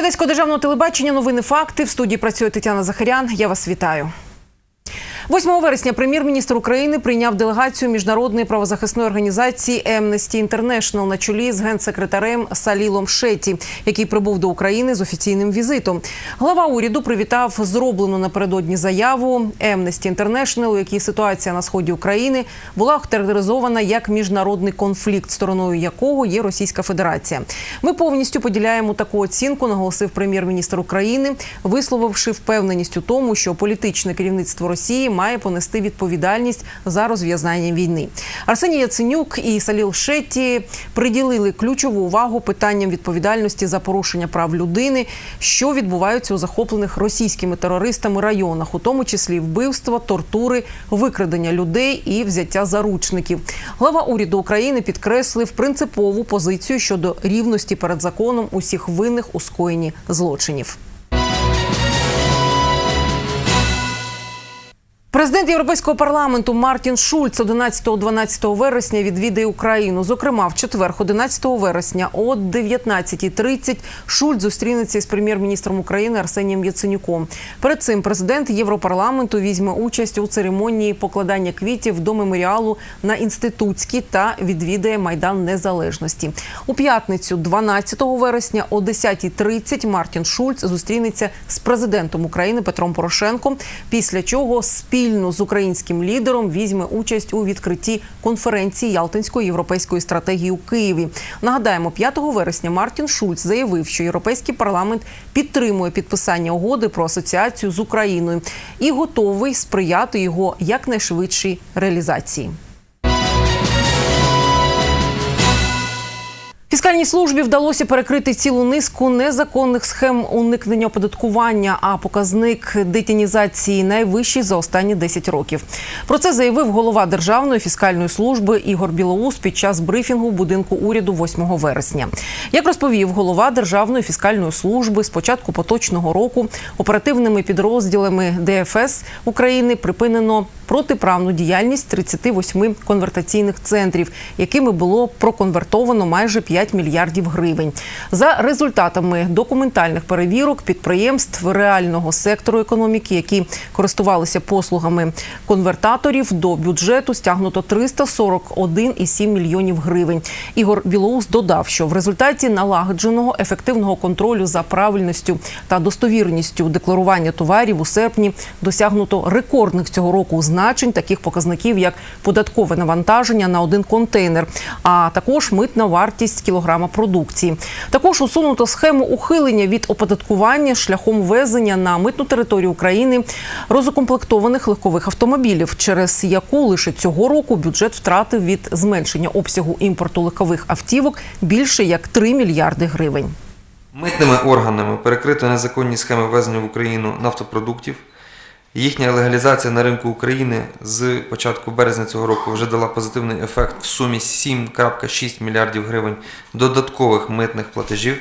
ефірі Одеського державного телебачення новини факти. В студії працює Тетяна Захарян. Я вас вітаю. 8 вересня прем'єр-міністр України прийняв делегацію міжнародної правозахисної організації Amnesty International на чолі з генсекретарем Салілом Шеті, який прибув до України з офіційним візитом. Глава уряду привітав зроблену напередодні заяву Amnesty International, у якій ситуація на сході України була охарактеризована як міжнародний конфлікт, стороною якого є Російська Федерація. Ми повністю поділяємо таку оцінку, наголосив прем'єр-міністр України, висловивши впевненість у тому, що політичне керівництво Росії має понести відповідальність за розв'язання війни. Арсеній Яценюк і Саліл Шетті приділили ключову увагу питанням відповідальності за порушення прав людини, що відбуваються у захоплених російськими терористами районах, у тому числі вбивства, тортури, викрадення людей і взяття заручників. Глава уряду України підкреслив принципову позицію щодо рівності перед законом усіх винних у скоєнні злочинів. Президент Європейського парламенту Мартін Шульц 11-12 вересня відвідає Україну. Зокрема, в четвер, 11 вересня о 19.30 Шульц зустрінеться із прем'єр-міністром України Арсенієм Яценюком. Перед цим президент Європарламенту візьме участь у церемонії покладання квітів до меморіалу на інститутській та відвідає майдан незалежності. У п'ятницю, 12 вересня, о 10.30 Мартін Шульц зустрінеться з президентом України Петром Порошенком. Після чого спільно з українським лідером візьме участь у відкритті конференції Ялтинської європейської стратегії у Києві. Нагадаємо, 5 вересня Мартін Шульц заявив, що європейський парламент підтримує підписання угоди про асоціацію з Україною і готовий сприяти його якнайшвидшій реалізації. Фіскальній службі вдалося перекрити цілу низку незаконних схем уникнення оподаткування, а показник детінізації найвищий за останні 10 років. Про це заявив голова Державної фіскальної служби Ігор Білоус під час брифінгу будинку уряду 8 вересня. Як розповів голова Державної фіскальної служби, з початку поточного року оперативними підрозділами ДФС України припинено протиправну діяльність 38 конвертаційних центрів, якими було проконвертовано майже 5 мільярдів гривень. За результатами документальних перевірок підприємств реального сектору економіки, які користувалися послугами конвертаторів, до бюджету стягнуто 341,7 мільйонів гривень. Ігор Білоус додав, що в результаті налагодженого ефективного контролю за правильністю та достовірністю декларування товарів у серпні досягнуто рекордних цього року значень таких показників, як податкове навантаження на один контейнер, а також митна вартість кілограма продукції. Також усунуто схему ухилення від оподаткування шляхом ввезення на митну територію України розукомплектованих легкових автомобілів, через яку лише цього року бюджет втратив від зменшення обсягу імпорту легкових автівок більше як 3 мільярди гривень. Митними органами перекрито незаконні схеми ввезення в Україну нафтопродуктів. Їхня легалізація на ринку України з початку березня цього року вже дала позитивний ефект в сумі 7,6 мільярдів гривень додаткових митних платежів.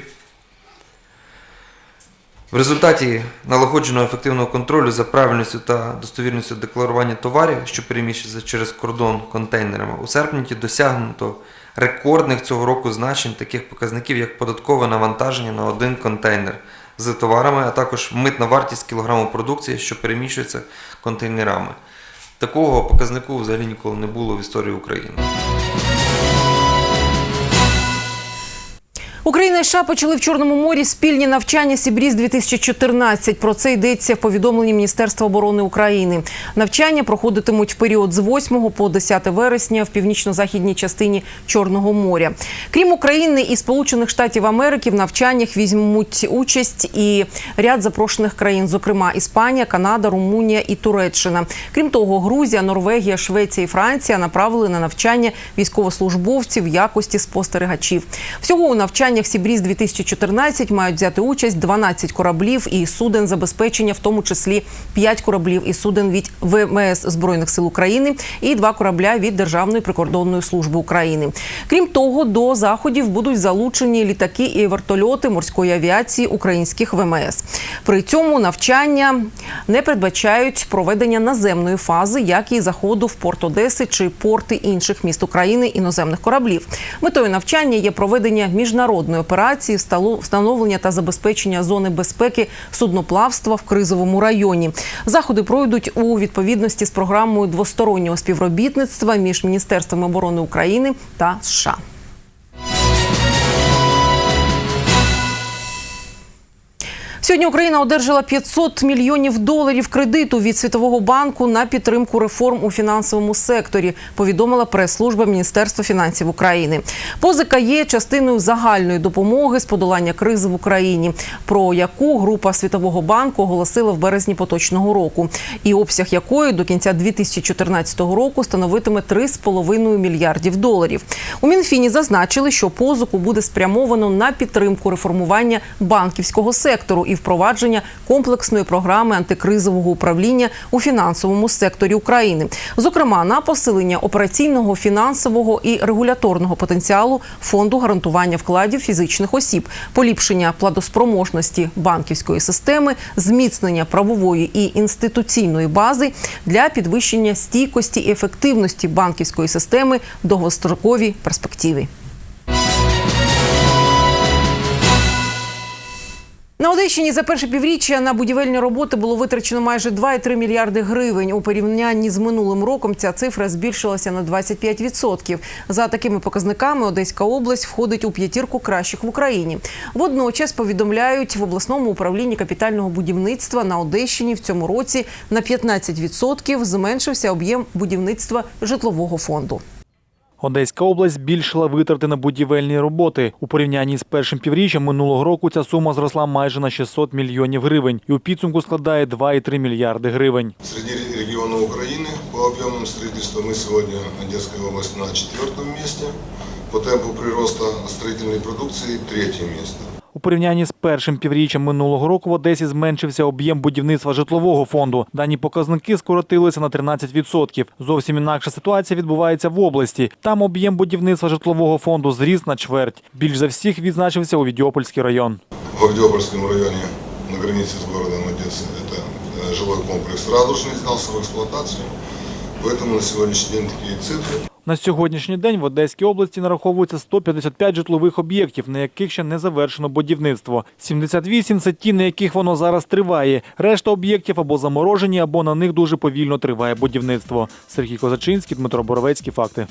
В результаті налагодженого ефективного контролю за правильністю та достовірністю декларування товарів, що переміщуються через кордон контейнерами, у серпні досягнуто рекордних цього року значень таких показників, як податкове навантаження на один контейнер з товарами, а також митна вартість кілограму продукції, що переміщується контейнерами. Такого показнику взагалі ніколи не було в історії України. Україна і США почали в Чорному морі спільні навчання Сібріз 2014 Про це йдеться в повідомленні Міністерства оборони України. Навчання проходитимуть в період з 8 по 10 вересня в північно-західній частині Чорного моря. Крім України і Сполучених Штатів Америки, в навчаннях візьмуть участь і ряд запрошених країн, зокрема Іспанія, Канада, Румунія і Туреччина. Крім того, Грузія, Норвегія, Швеція і Франція направили на навчання військовослужбовців в якості спостерігачів. Всього у навчаннях Сібріз 2014 мають взяти участь 12 кораблів і суден забезпечення, в тому числі 5 кораблів і суден від ВМС збройних сил України і 2 корабля від Державної прикордонної служби України. Крім того, до заходів будуть залучені літаки і вертольоти морської авіації українських ВМС. При цьому навчання не передбачають проведення наземної фази, як і заходу в порт Одеси чи порти інших міст України іноземних кораблів. Метою навчання є проведення міжнародних міжнародної операції встановлення та забезпечення зони безпеки судноплавства в кризовому районі. Заходи пройдуть у відповідності з програмою двостороннього співробітництва між міністерствами оборони України та США. Сьогодні Україна одержала 500 мільйонів доларів кредиту від Світового банку на підтримку реформ у фінансовому секторі. Повідомила прес-служба Міністерства фінансів України. Позика є частиною загальної допомоги з подолання кризи в Україні, про яку група Світового банку оголосила в березні поточного року, і обсяг якої до кінця 2014 року становитиме 3,5 мільярдів доларів. У Мінфіні зазначили, що позику буде спрямовано на підтримку реформування банківського сектору і впровадження комплексної програми антикризового управління у фінансовому секторі України, зокрема на посилення операційного, фінансового і регуляторного потенціалу фонду гарантування вкладів фізичних осіб, поліпшення платоспроможності банківської системи, зміцнення правової і інституційної бази для підвищення стійкості і ефективності банківської системи в довгостроковій перспективі. На Одещині за перше півріччя на будівельні роботи було витрачено майже 2,3 мільярди гривень. У порівнянні з минулим роком ця цифра збільшилася на 25%. За такими показниками Одеська область входить у п'ятірку кращих в Україні. Водночас повідомляють в обласному управлінні капітального будівництва на Одещині в цьому році на 15% зменшився об'єм будівництва житлового фонду. Одеська область збільшила витрати на будівельні роботи. У порівнянні з першим півріччям минулого року ця сума зросла майже на 600 мільйонів гривень і у підсумку складає 2,3 мільярди гривень. Среди регионов Украины по объемам строительства мы сегодня Одесская область на четвертом месте. По темпу прироста строительной продукции третье место. У порівнянні з першим півріччям минулого року в Одесі зменшився об'єм будівництва житлового фонду. Дані показники скоротилися на 13%. Зовсім інакша ситуація відбувається в області. Там об'єм будівництва житлового фонду зріс на чверть. Більш за всіх відзначився Овідіопольський район. В Авдеопольском районе на границе с городом Одессы это э, жилой комплекс «Радужный» сдался в эксплуатацию. Поэтому на сегодняшний день такие цифры. На сьогоднішній день в Одеській області нараховується 155 житлових об'єктів, на яких ще не завершено будівництво. 78 – це ті, на яких воно зараз триває. Решта об'єктів або заморожені, або на них дуже повільно триває будівництво. Сергій Козачинський, Дмитро Боровецький. Факти.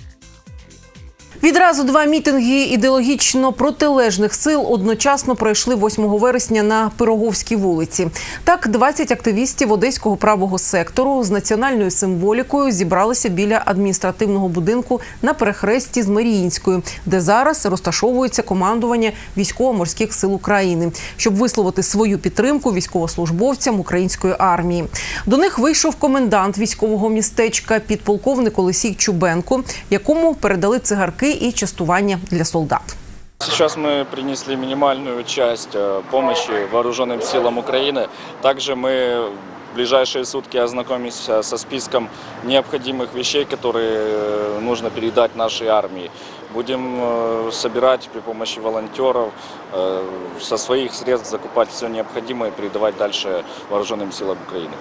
Відразу два мітинги ідеологічно протилежних сил одночасно пройшли 8 вересня на Пироговській вулиці. Так, 20 активістів одеського правого сектору з національною символікою зібралися біля адміністративного будинку на перехресті з Маріїнською, де зараз розташовується командування військово-морських сил України, щоб висловити свою підтримку військовослужбовцям української армії. До них вийшов комендант військового містечка підполковник Олексій Чубенко, якому передали цигарки і частування для солдат. Сейчас мы принесли минимальную часть э, помощи вооруженным силам Украины. Также мы в ближайшие сутки ознакомимся со списком необходимых вещей, которые э, нужно передать нашей армии. Будем э, собирать при помощи волонтеров, э, со своих средств закупать все необходимое и передавать дальше вооруженным силам Украины.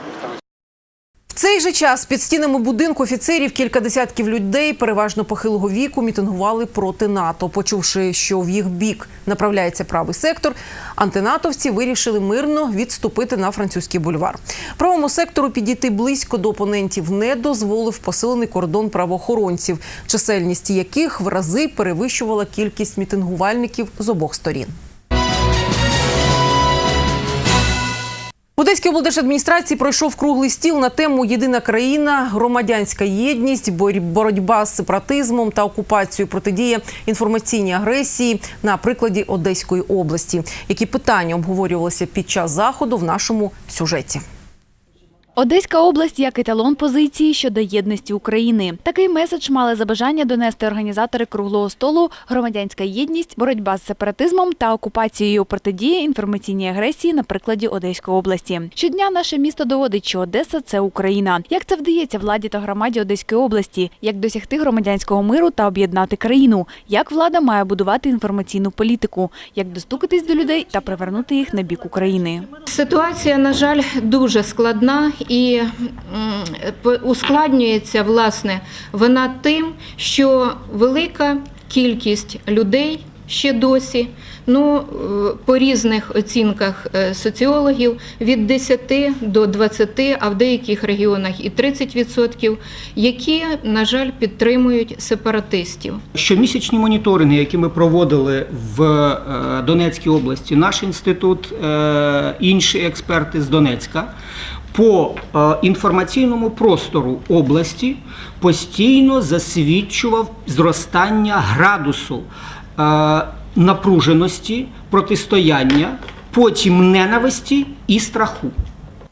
Цей же час під стінами будинку офіцерів кілька десятків людей, переважно похилого віку, мітингували проти НАТО. Почувши, що в їх бік направляється правий сектор, антинатовці вирішили мирно відступити на французький бульвар. Правому сектору підійти близько до опонентів не дозволив посилений кордон правоохоронців, чисельність яких в рази перевищувала кількість мітингувальників з обох сторін. В Одеській облдержадміністрації пройшов круглий стіл на тему Єдина країна, громадянська єдність, боротьба з сепаратизмом та окупацією, протидія інформаційній агресії на прикладі Одеської області. Які питання обговорювалися під час заходу в нашому сюжеті? Одеська область як еталон позиції щодо єдності України. Такий меседж мали за бажання донести організатори круглого столу громадянська єдність, боротьба з сепаратизмом та окупацією протидія інформаційній агресії на прикладі Одеської області. Щодня наше місто доводить, що Одеса це Україна. Як це вдається владі та громаді Одеської області? Як досягти громадянського миру та об'єднати країну? Як влада має будувати інформаційну політику? Як достукатись до людей та привернути їх на бік України? Ситуація, на жаль, дуже складна і ускладнюється власне вона тим, що велика кількість людей ще досі. Ну, е, по різних оцінках е, соціологів від 10 до 20, а в деяких регіонах і 30%, які, на жаль, підтримують сепаратистів. Щомісячні моніторинги, які ми проводили в е, Донецькій області, наш інститут, інші експерти з Донецька, по е, інформаційному простору області постійно засвідчував зростання градусу е, напруженості, протистояння, потім ненависті і страху.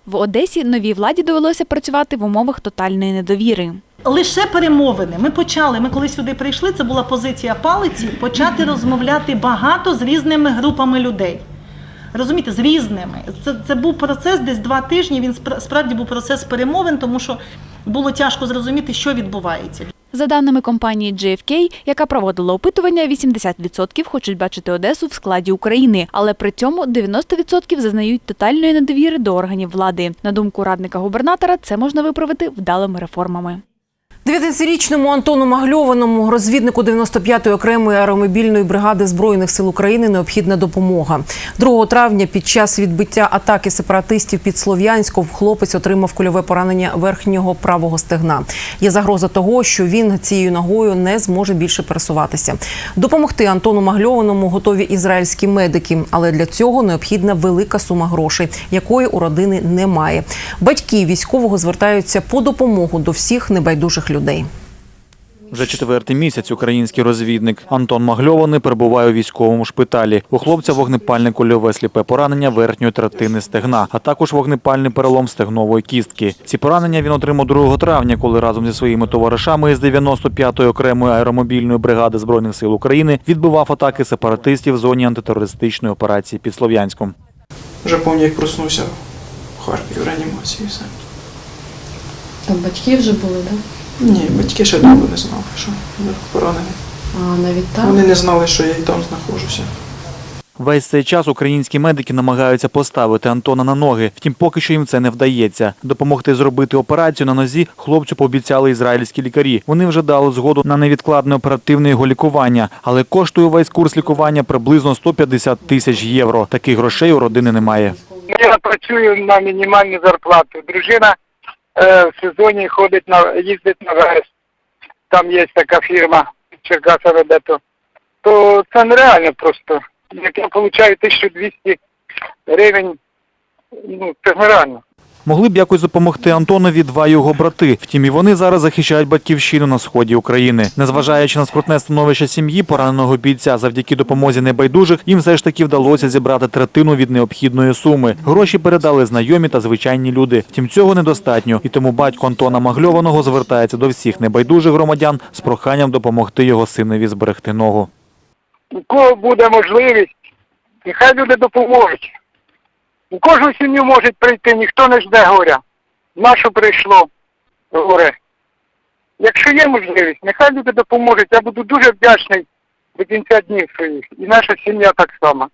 В Одесі новій владі довелося працювати в умовах тотальної недовіри. Лише перемовини. Ми почали. Ми коли сюди прийшли, це була позиція палиці, почати розмовляти багато з різними групами людей. Розумієте, з різними. Це, це був процес десь два тижні. Він спра- справді був процес перемовин, тому що було тяжко зрозуміти, що відбувається. За даними компанії GFK, яка проводила опитування, 80% хочуть бачити Одесу в складі України, але при цьому 90% зазнають тотальної недовіри до органів влади. На думку радника губернатора, це можна виправити вдалими реформами. 19-річному Антону Магльованому, розвіднику 95-ї окремої аеромобільної бригади Збройних сил України, необхідна допомога. 2 травня під час відбиття атаки сепаратистів під Слов'янськом хлопець отримав кульове поранення верхнього правого стегна. Є загроза того, що він цією ногою не зможе більше пересуватися. Допомогти Антону Магльованому готові ізраїльські медики, але для цього необхідна велика сума грошей, якої у родини немає. Батьки військового звертаються по допомогу до всіх небайдужих людей. Вже четвертий місяць український розвідник Антон Магльований перебуває у військовому шпиталі. У хлопця вогнепальне кульове сліпе поранення верхньої третини стегна, а також вогнепальний перелом стегнової кістки. Ці поранення він отримав 2 травня, коли разом зі своїми товаришами із 95-ї окремої аеромобільної бригади збройних сил України відбивав атаки сепаратистів в зоні антитерористичної операції під Слов'янськом. Вже пам'ятаю, як проснувся в Харкові в реанімації все. Там батьки вже були, так? Ні, батьки ще довго не знали, що я поранений. А навіть там. Вони не знали, що я і там знаходжуся. Весь цей час українські медики намагаються поставити Антона на ноги. Втім, поки що їм це не вдається. Допомогти зробити операцію на нозі хлопцю пообіцяли ізраїльські лікарі. Вони вже дали згоду на невідкладне оперативне його лікування, але коштує весь курс лікування приблизно 150 тисяч євро. Таких грошей у родини немає. Я працюю на мінімальну зарплату. Дружина в сезоні ходить на їздить на верес. Там є така фірма Черкаса Ребето, то. То це нереально просто. Як я отримую 1200 гривень, ну це нереально. Могли б якось допомогти Антонові два його брати. Втім, і вони зараз захищають батьківщину на сході України. Незважаючи на скрутне становище сім'ї, пораненого бійця завдяки допомозі небайдужих, їм все ж таки вдалося зібрати третину від необхідної суми. Гроші передали знайомі та звичайні люди. Втім, цього недостатньо, і тому батько Антона Магльованого звертається до всіх небайдужих громадян з проханням допомогти його синові зберегти ногу. У кого буде можливість, нехай люди допоможуть. У кожну сім'ю може прийти, ніхто не жде горя. Нашу прийшло горе. Якщо є можливість, нехай люди допоможуть. Я буду дуже вдячний до кінця днів своїх. І наша сім'я так само.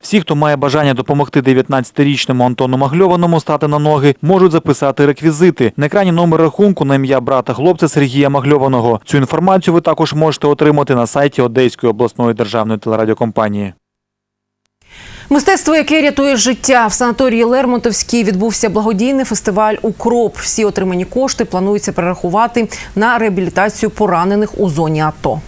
Всі, хто має бажання допомогти 19-річному Антону Магльованому стати на ноги, можуть записати реквізити. На екрані номер рахунку на ім'я брата хлопця Сергія Магльованого. Цю інформацію ви також можете отримати на сайті Одеської обласної державної телерадіокомпанії. Мистецтво, яке рятує життя в санаторії Лермонтовській відбувся благодійний фестиваль Укроп. Всі отримані кошти планується перерахувати на реабілітацію поранених у зоні АТО.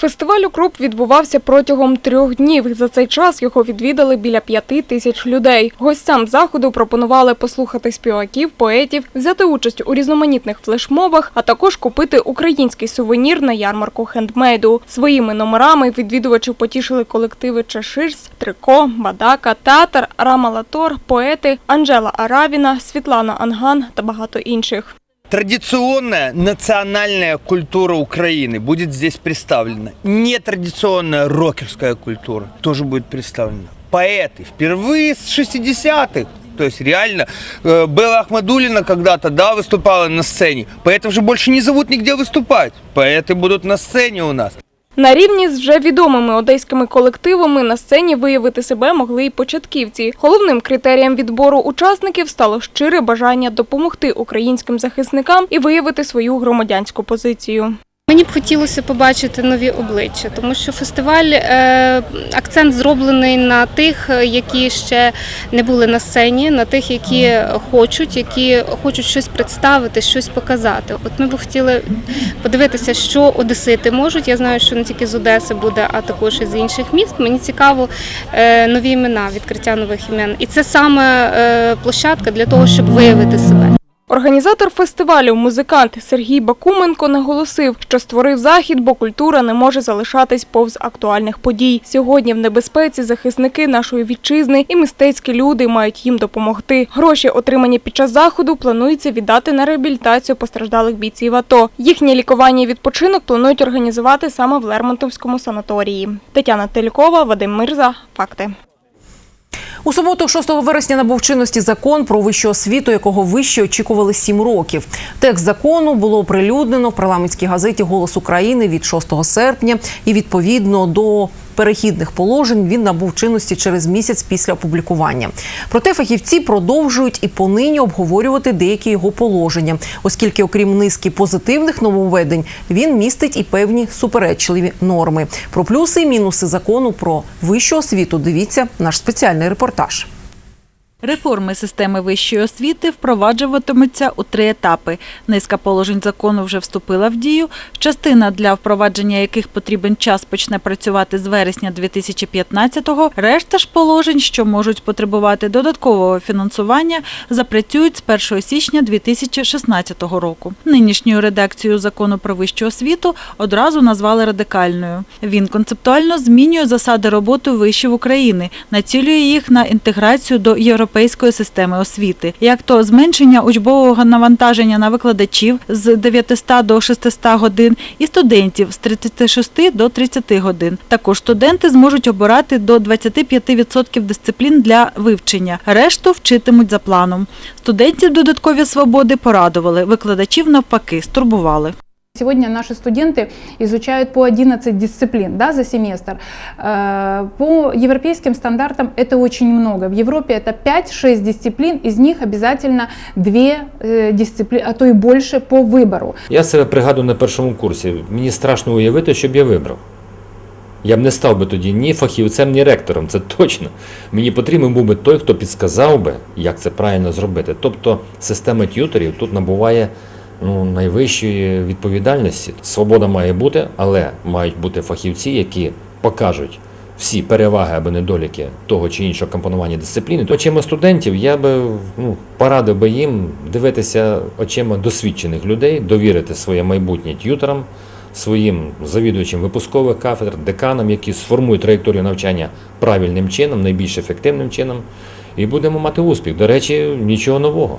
Фестиваль «Укроп» відбувався протягом трьох днів. За цей час його відвідали біля п'яти тисяч людей. Гостям заходу пропонували послухати співаків, поетів, взяти участь у різноманітних флешмобах, а також купити український сувенір на ярмарку хендмейду. Своїми номерами відвідувачів потішили колективи Чаширс, Трико, Бадака, Театр, Рама Латор, поети Анжела Аравіна, Світлана Анган та багато інших. Традиционная национальная культура Украины будет здесь представлена. Нетрадиционная рокерская культура тоже будет представлена. Поэты впервые с 60-х. То есть реально э, Белла Ахмадулина когда-то да, выступала на сцене. Поэтов же больше не зовут нигде выступать. Поэты будут на сцене у нас. На рівні з вже відомими одеськими колективами на сцені виявити себе могли й початківці. Головним критерієм відбору учасників стало щире бажання допомогти українським захисникам і виявити свою громадянську позицію. Мені б хотілося побачити нові обличчя, тому що фестиваль е, акцент зроблений на тих, е, які ще не були на сцені, на тих, які хочуть, які хочуть щось представити, щось показати. От ми б хотіли подивитися, що одесити можуть. Я знаю, що не тільки з Одеси буде, а також і з інших міст. Мені цікаво е, нові імена, відкриття нових імен. І це саме площадка для того, щоб виявити себе. Організатор фестивалю, музикант Сергій Бакуменко наголосив, що створив захід, бо культура не може залишатись повз актуальних подій. Сьогодні в небезпеці захисники нашої вітчизни і мистецькі люди мають їм допомогти. Гроші, отримані під час заходу, планується віддати на реабілітацію постраждалих бійців АТО. Їхнє лікування і відпочинок планують організувати саме в Лермонтовському санаторії. Тетяна Телькова, Вадим Мирза. Факти. У суботу, 6 вересня, набув чинності закон про вищу освіту, якого вище очікували сім років. Текст закону було оприлюднено в парламентській газеті Голос України від 6 серпня, і відповідно до перехідних положень він набув чинності через місяць після опублікування. Проте фахівці продовжують і понині обговорювати деякі його положення, оскільки, окрім низки позитивних нововведень, він містить і певні суперечливі норми. Про плюси і мінуси закону про вищу освіту дивіться наш спеціальний репортаж. Реформи системи вищої освіти впроваджуватимуться у три етапи. Низка положень закону вже вступила в дію. Частина, для впровадження яких потрібен час, почне працювати з вересня 2015-го. Решта ж положень, що можуть потребувати додаткового фінансування, запрацюють з 1 січня 2016 року. Нинішню редакцію закону про вищу освіту одразу назвали радикальною. Він концептуально змінює засади роботи вишів України, націлює їх на інтеграцію до європейської системи освіти, як то зменшення учбового навантаження на викладачів з 900 до 600 годин і студентів з 36 до 30 годин. Також студенти зможуть обирати до 25% дисциплін для вивчення. Решту вчитимуть за планом. Студентів додаткові свободи порадували, викладачів навпаки стурбували. Сегодня наши студенты изучают по 11 дисциплин да, за семестр. Э, По европейским стандартам это очень много. В Европе это 5-6 дисциплин, из них обязательно 2 дисциплины, а то и больше по выбору. Я себе пригадую на першому курсі. Мені страшно уявити, щоб я вибрав. Я б не став би тоді ні фахівцем, ні ректором, це точно. Мені потрібен був би той, хто підсказав би, як це правильно зробити. Тобто система т'юторів тут набуває ну, найвищої відповідальності. Свобода має бути, але мають бути фахівці, які покажуть всі переваги або недоліки того чи іншого компонування дисципліни. Очима студентів я би ну, порадив би їм дивитися очима досвідчених людей, довірити своє майбутнє т'юторам, своїм завідувачам випускових кафедр, деканам, які сформують траєкторію навчання правильним чином, найбільш ефективним чином, і будемо мати успіх. До речі, нічого нового.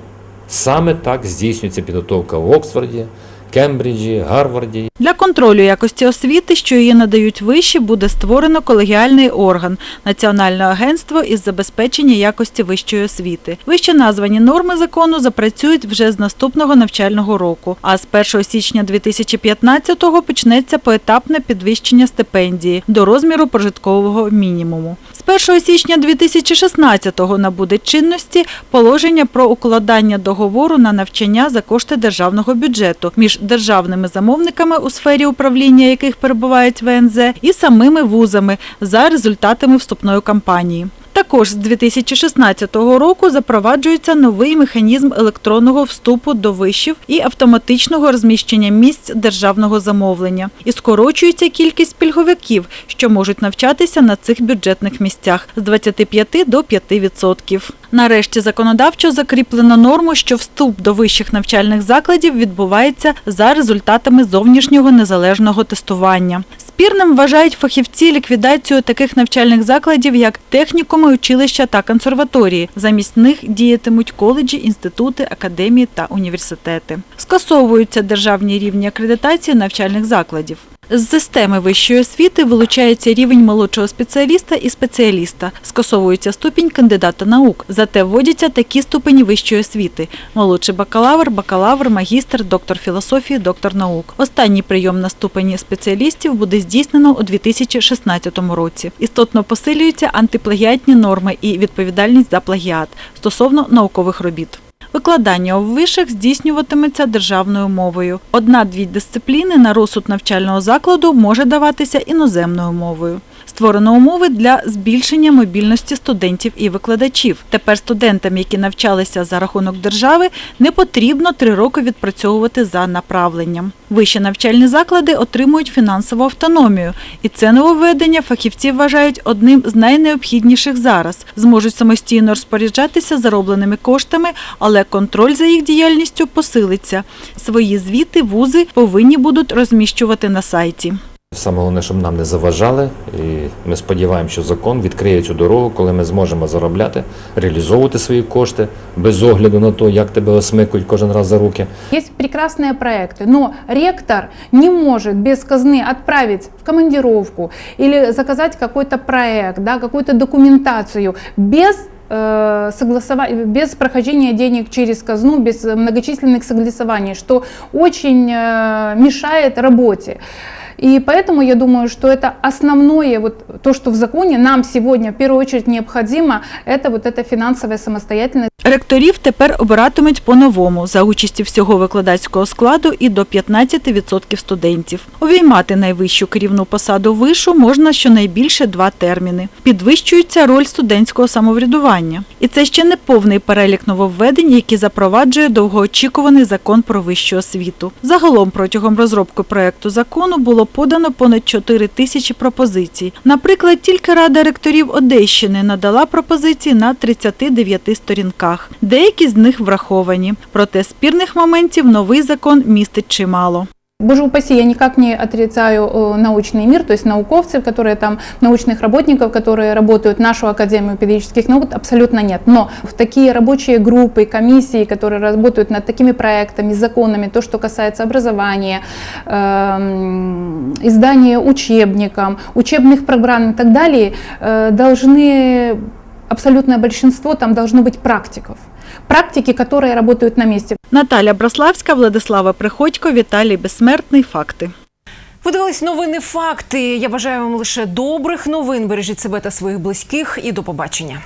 Саме так здійснюється підготовка в Оксфорді, Кембриджі, Гарварді. Для контролю якості освіти, що її надають виші, буде створено колегіальний орган Національне агентство із забезпечення якості вищої освіти. Вище названі норми закону запрацюють вже з наступного навчального року. А з 1 січня 2015-го почнеться поетапне підвищення стипендії до розміру прожиткового мінімуму. З 1 січня 2016-го набуде чинності положення про укладання договору на навчання за кошти державного бюджету між державними замовниками у сфері управління, яких перебувають ВНЗ, і самими вузами за результатами вступної кампанії. Також з 2016 року запроваджується новий механізм електронного вступу до вишів і автоматичного розміщення місць державного замовлення. І скорочується кількість пільговиків, що можуть навчатися на цих бюджетних місцях з 25 до 5%. Нарешті законодавчо закріплено норму, що вступ до вищих навчальних закладів відбувається за результатами зовнішнього незалежного тестування. Спірним вважають фахівці ліквідацію таких навчальних закладів, як технікуми, училища та консерваторії. Замість них діятимуть коледжі, інститути, академії та університети. Скасовуються державні рівні акредитації навчальних закладів. З системи вищої освіти вилучається рівень молодшого спеціаліста і спеціаліста. Скасовується ступінь кандидата наук. Зате вводяться такі ступені вищої освіти: молодший бакалавр, бакалавр, магістр, доктор філософії, доктор наук. Останній прийом на ступені спеціалістів буде здійснено у 2016 році. Істотно посилюються антиплагіатні норми і відповідальність за плагіат стосовно наукових робіт. Викладання у вишах здійснюватиметься державною мовою. Одна-дві дисципліни на розсуд навчального закладу може даватися іноземною мовою. Створено умови для збільшення мобільності студентів і викладачів. Тепер студентам, які навчалися за рахунок держави, не потрібно три роки відпрацьовувати за направленням. Вищі навчальні заклади отримують фінансову автономію, і це нововведення фахівці вважають одним з найнеобхідніших зараз. Зможуть самостійно розпоряджатися заробленими коштами, але контроль за їх діяльністю посилиться. Свої звіти вузи повинні будуть розміщувати на сайті. Саме головне, щоб нам не заважали, і ми сподіваємося, що закон відкриє цю дорогу, коли ми зможемо заробляти, реалізовувати свої кошти без огляду на те, як тебе осмикують кожен раз за руки. Есть прекрасные проекты, но ректор не может без казны отправить в командировку или заказать какой-то проект, да, какую-то документацию без э, согласова- без прохождения денег через казну, без многочисленных согласований, что очень э, мешает работе. И поэтому я думаю, что это основное, вот то, что в законе нам сегодня в первую очередь необходимо, это вот эта финансовая самостоятельность. Ректорів тепер обиратимуть по-новому за участі всього викладацького складу і до 15% студентів. Увіймати найвищу керівну посаду вишу можна щонайбільше два терміни. Підвищується роль студентського самоврядування. І це ще не повний перелік нововведень, які запроваджує довгоочікуваний закон про вищу освіту. Загалом протягом розробки проекту закону було подано понад 4 тисячі пропозицій. Наприклад, тільки Рада ректорів Одещини надала пропозиції на 39 сторінках. Деякі з них враховані. Проте спірних моментів новий закон містить чимало. Боже упаси, я никак не отрицаю э, научный мир, то есть науковцев, которые там, научных работников, которые работают в нашу Академию педагогических наук, абсолютно нет. Но в такие рабочие группы, комиссии, которые работают над такими проектами, законами, то, что касается образования, эм, издания учебников, учебных программ и так далее, э, должны абсолютное большинство там должно быть практиков. Практики, которые работают на месте. Наталя Браславська, Владислава Приходько, Віталій Безсмертний. Факти. Ви дивились новини факти. Я бажаю вам лише добрих новин. Бережіть себе та своїх близьких і до побачення.